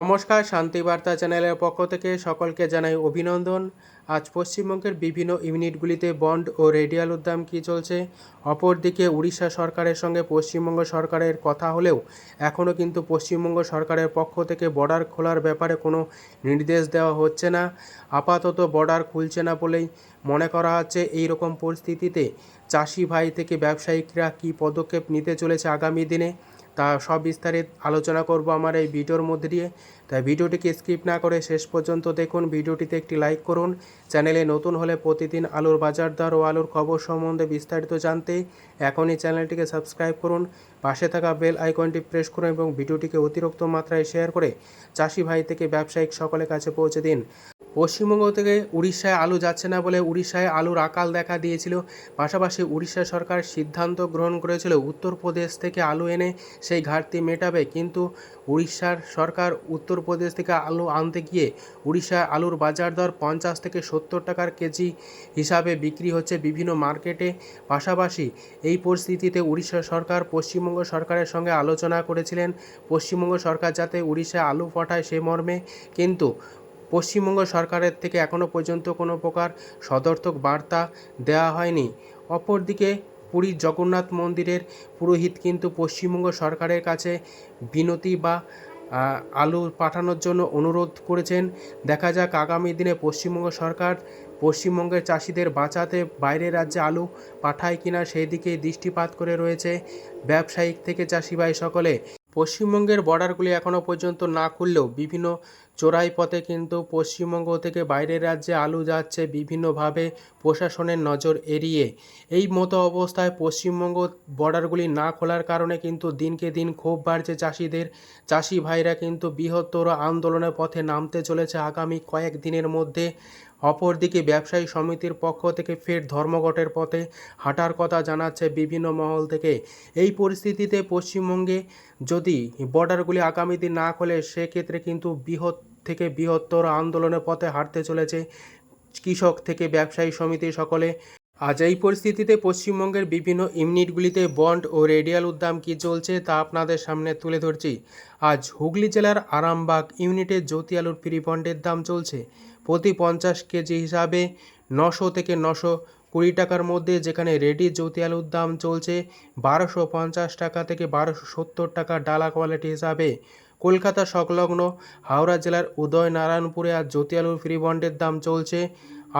নমস্কার শান্তিবার্তা চ্যানেলের পক্ষ থেকে সকলকে জানাই অভিনন্দন। আজ পশ্চিমবঙ্গের বিভিন্ন ইউনিটগুলিতে বন্ড ও রেডিয়াল উদ্যাম কী চলছে? অপরদিকে উড়িষ্যা সরকারের সঙ্গে পশ্চিমবঙ্গ সরকারের কথা হলেও এখনও কিন্তু পশ্চিমবঙ্গ সরকারের পক্ষ থেকে বর্ডার খোলার ব্যাপারে কোনো নির্দেশ দেওয়া হচ্ছে না। আপাতত বর্ডার খুলছে না বলেই মনে করা হচ্ছে এই রকম পরিস্থিতিতে চাষি ভাই থেকে ব্যবসায়িকরা কী পদক্ষেপ নিতে চলেছে আগামী দিনে? তা সব বিস্তারিত আলোচনা করব আমার এই ভিডিওর মধ্যে দিয়ে। তাই ভিডিওটিকে স্কিপ না করে শেষ পর্যন্ত দেখুন। ভিডিওটিতে একটি লাইক করুন। চ্যানেলে নতুন হলে প্রতিদিন আলুর বাজার দর ও আলুর খবর সম্বন্ধে বিস্তারিত জানতে এখনই চ্যানেলটিকে সাবস্ক্রাইব করুন। পাশে থাকা বেল আইকনটি প্রেস করুন এবং ভিডিওটিকে অতিরিক্ত মাত্রায় শেয়ার করে চাষি ভাই থেকে ব্যবসায়িক সকলের কাছে পৌঁছে দিন। পশ্চিমবঙ্গ থেকে উড়িষ্যায় আলু যাচ্ছে না বলে উড়িষ্যায় আলুর আকাল দেখা দিয়েছিল। পাশাপাশি উড়িষ্যা সরকার সিদ্ধান্ত গ্রহণ করেছিল, উত্তরপ্রদেশ থেকে আলু এনে সেই ঘাটতি মেটাবে। কিন্তু উড়িষ্যার সরকার উত্তরপ্রদেশ থেকে আলু আনতে গিয়ে উড়িষ্যায় আলুর বাজার দর পঞ্চাশ থেকে সত্তর টাকার কেজি হিসাবে বিক্রি হচ্ছে বিভিন্ন মার্কেটে। পাশাপাশি এই পরিস্থিতিতে উড়িষ্যা সরকার পশ্চিমবঙ্গ সরকারের সঙ্গে আলোচনা করেছিলেন। পশ্চিমবঙ্গ সরকার যাতে উড়িষ্যায় আলু পাঠায় সে মর্মে। কিন্তু পশ্চিমবঙ্গ সরকারের থেকে এখনও পর্যন্ত কোনো প্রকার সদর্থক বার্তা দেওয়া হয়নি। অপরদিকে পুরীর জগন্নাথ মন্দিরের পুরোহিত কিন্তু পশ্চিমবঙ্গ সরকারের কাছে বিনতি বা আলু পাঠানোর জন্য অনুরোধ করেছেন। দেখা যাক আগামী দিনে পশ্চিমবঙ্গ সরকার পশ্চিমবঙ্গের চাষিদের বাঁচাতে বাইরের রাজ্যে আলু পাঠায় কিনা সেই দিকে দৃষ্টিপাত করে রয়েছে ব্যবসায়িক থেকে চাষি ভাই সকলে। পশ্চিমবঙ্গের বর্ডারগুলি এখনও পর্যন্ত না খুললেও বিভিন্ন চোরাই পথে কিন্তু পশ্চিমবঙ্গ থেকে বাইরের রাজ্যে আলু যাচ্ছে বিভিন্নভাবে প্রশাসনের নজর এড়িয়ে। এই মতো অবস্থায় পশ্চিমবঙ্গ বর্ডারগুলি না খোলার কারণে কিন্তু দিনকে দিন ক্ষোভ বাড়ছে চাষিদের। চাষি ভাইরা কিন্তু বৃহত্তর আন্দোলনের পথে নামতে চলেছে আগামী কয়েক দিনের মধ্যে। অপরদিকে ব্যবসায়ী সমিতির পক্ষ থেকে ফের ধর্মঘটের পথে হাঁটার কথা জানাচ্ছে বিভিন্ন মহল থেকে। এই পরিস্থিতিতে পশ্চিমবঙ্গে যদি বর্ডারগুলি আগামী দিন না খোলে, সেক্ষেত্রে কিন্তু বৃহৎ থেকে বৃহত্তর আন্দোলনের পথে হাঁটতে চলেছে কৃষক থেকে ব্যবসায়ী সমিতি সকলে। আজ এই পরিস্থিতিতে পশ্চিমবঙ্গের বিভিন্ন ইউনিটগুলিতে বন্ড ও রেডিয়াল উদ্যাম কী চলছে তা আপনাদের সামনে তুলে ধরছি। আজ হুগলি জেলার আরামবাগ ইউনিটে জ্যোতি আলুর ফ্রি বন্ডের দাম চলছে প্রতি পঞ্চাশ কেজি হিসাবে নশো থেকে নশো কুড়ি টাকার মধ্যে, যেখানে রেডি জ্যোতি আলুর দাম চলছে বারোশো পঞ্চাশ টাকা থেকে বারোশো সত্তর টাকা ডালা কোয়ালিটি হিসাবে। কলকাতা সংলগ্ন হাওড়া জেলার উদয় নারায়ণপুরে আর জ্যোতি আলুর ফ্রি বন্ডের দাম চলছে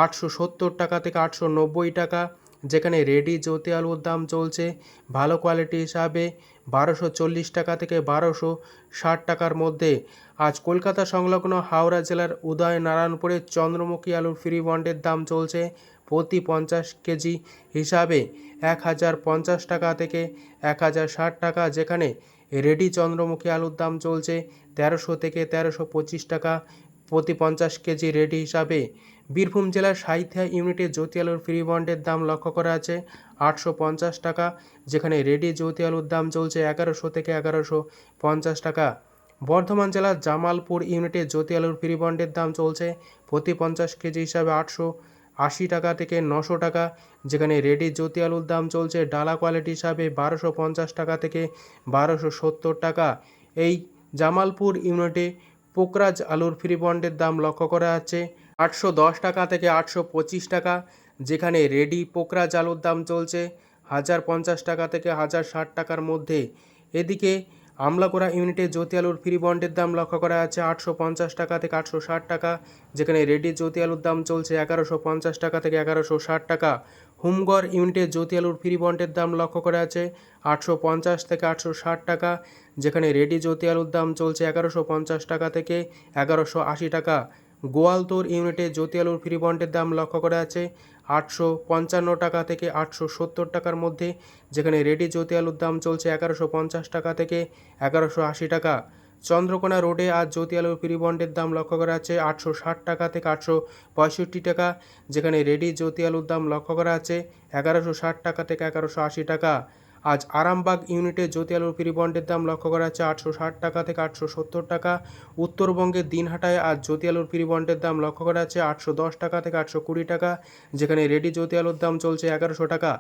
আটশো সত্তর টাকা থেকে আটশো নব্বই টাকা, যেখানে রেডি জ্যোতি আলুর দাম চলছে ভালো কোয়ালিটি হিসাবে বারোশো চল্লিশ টাকা থেকে বারোশো ষাট টাকার মধ্যে। আজ কলকাতা সংলগ্ন হাওড়া জেলার উদয় নারায়ণপুরে চন্দ্রমুখী আলুর ফ্রি বন্ডের দাম চলছে প্রতি পঞ্চাশ কেজি হিসাবে এক হাজার পঞ্চাশ টাকা থেকে এক হাজার ষাট টাকা, যেখানে রেডি চন্দ্রমুখী আলুর দাম চলছে তেরোশো থেকে তেরোশো পঁচিশ টাকা প্রতি পঞ্চাশ কেজি রেডি হিসাবে। বীরভূম জেলার সাইথিয়া ইউনিটে জ্যোতি আলুর ফ্রি বন্ডের দাম লক্ষ্য করা আছে আটশো পঞ্চাশ টাকা, যেখানে রেডি জ্যোতি আলুর দাম চলছে এগারোশো থেকে এগারোশো পঞ্চাশ টাকা। বর্ধমান জেলার জামালপুর ইউনিটে জ্যোতি আলুর ফ্রি বন্ডের দাম চলছে প্রতি পঞ্চাশ কেজি হিসাবে আটশো আশি টাকা থেকে নশো টাকা, যেখানে রেডি জ্যোতি আলুর দাম চলছে ডালা কোয়ালিটি হিসাবে বারোশো পঞ্চাশ টাকা থেকে বারোশো সত্তর টাকা। এই জামালপুর ইউনিটে পোকরাজ আলুর ফ্রি বন্ডের দাম লক্ষ্য করা যাচ্ছে আটশো দশ টাকা থেকে আটশো পঁচিশ টাকা, যেখানে রেডি পোকরাজ আলুর দাম চলছে হাজার পঞ্চাশ টাকা থেকে হাজার ষাট টাকার মধ্যে। এদিকে আমলাকোড়া ইউনিটে জ্যোতি আলুর ফ্রি বন্ডের দাম লক্ষ্য করা আছে আটশো পঞ্চাশ টাকা থেকে আটশো ষাট টাকা, যেখানে রেডি জ্যোতি আলুর দাম চলছে এগারোশো পঞ্চাশ টাকা থেকে এগারোশো ষাট টাকা। হুমগড় ইউনিটে জ্যোতি আলুর ফ্রি বন্ডের দাম লক্ষ্য করা আছে আটশো পঞ্চাশ থেকে আটশো ষাট টাকা, যেখানে রেডি জ্যোতি আলুর দাম চলছে এগারোশো পঞ্চাশ টাকা থেকে এগারোশো আশি টাকা। গোয়ালতোর ইউনিটে জ্যোতি আলুর ফ্রি বন্ডের দাম লক্ষ্য করা আছে আটশো পঞ্চান্ন টাকা থেকে আটশো সত্তর টাকার মধ্যে, যেখানে রেডি জ্যোতি আলুর দাম চলছে এগারোশো পঞ্চাশ টাকা থেকে এগারোশো আশি টাকা। চন্দ্রকোনা রোডে আজ জ্যোতি আলুর ফ্রি বন্ডের দাম লক্ষ্য করা আছে আটশো ষাট টাকা থেকে আটশো পঁয়ষট্টি টাকা, যেখানে রেডি জ্যোতি আলুর দাম লক্ষ্য করা আছে এগারোশো ষাট টাকা থেকে এগারোশো আশি টাকা। আজ আরামবাগ ইউনিটে জ্যোতি আলুর ফ্রি বন্ডের দাম লক্ষ্য করা যাচ্ছে আটশো ষাট টাকা থেকে আটশো সত্তর টাকা। উত্তরবঙ্গের দিনহাটায় আজ জ্যোতি আলুর ফ্রি বন্ডের দাম লক্ষ্য করা যাচ্ছে আটশো দশ টাকা থেকে আটশো কুড়ি টাকা, যেখানে রেডি জ্যোতি আলুর দাম চলছে এগারোশো টাকা।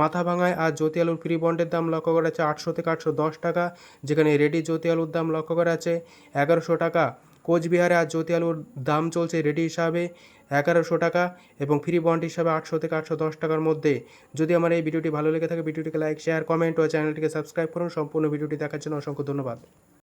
মাথাভাঙায় আজ জ্যোতি আলুর ফ্রি বন্ডের দাম লক্ষ্য করা যাচ্ছে আটশো থেকে আটশো দশ টাকা, যেখানে রেডি জ্যোতি আলুর দাম লক্ষ্য করা যাচ্ছে এগারোশো টাকা। কোচবিহারে আজ জ্যোতি আলুর দাম চলছে রেডি হিসাবে এগারোশো টাকা এবং ফ্রি বন্ড হিসাবে আটশো থেকে আটশো দশ টাকার মধ্যে। যদি আমার এই ভিডিওটি ভালো লেগে থাকে, ভিডিওটিকে লাইক, শেয়ার, কমেন্ট ও চ্যানেলটিকে সাবস্ক্রাইব করুন। সম্পূর্ণ ভিডিওটি দেখার জন্য অসংখ্য ধন্যবাদ।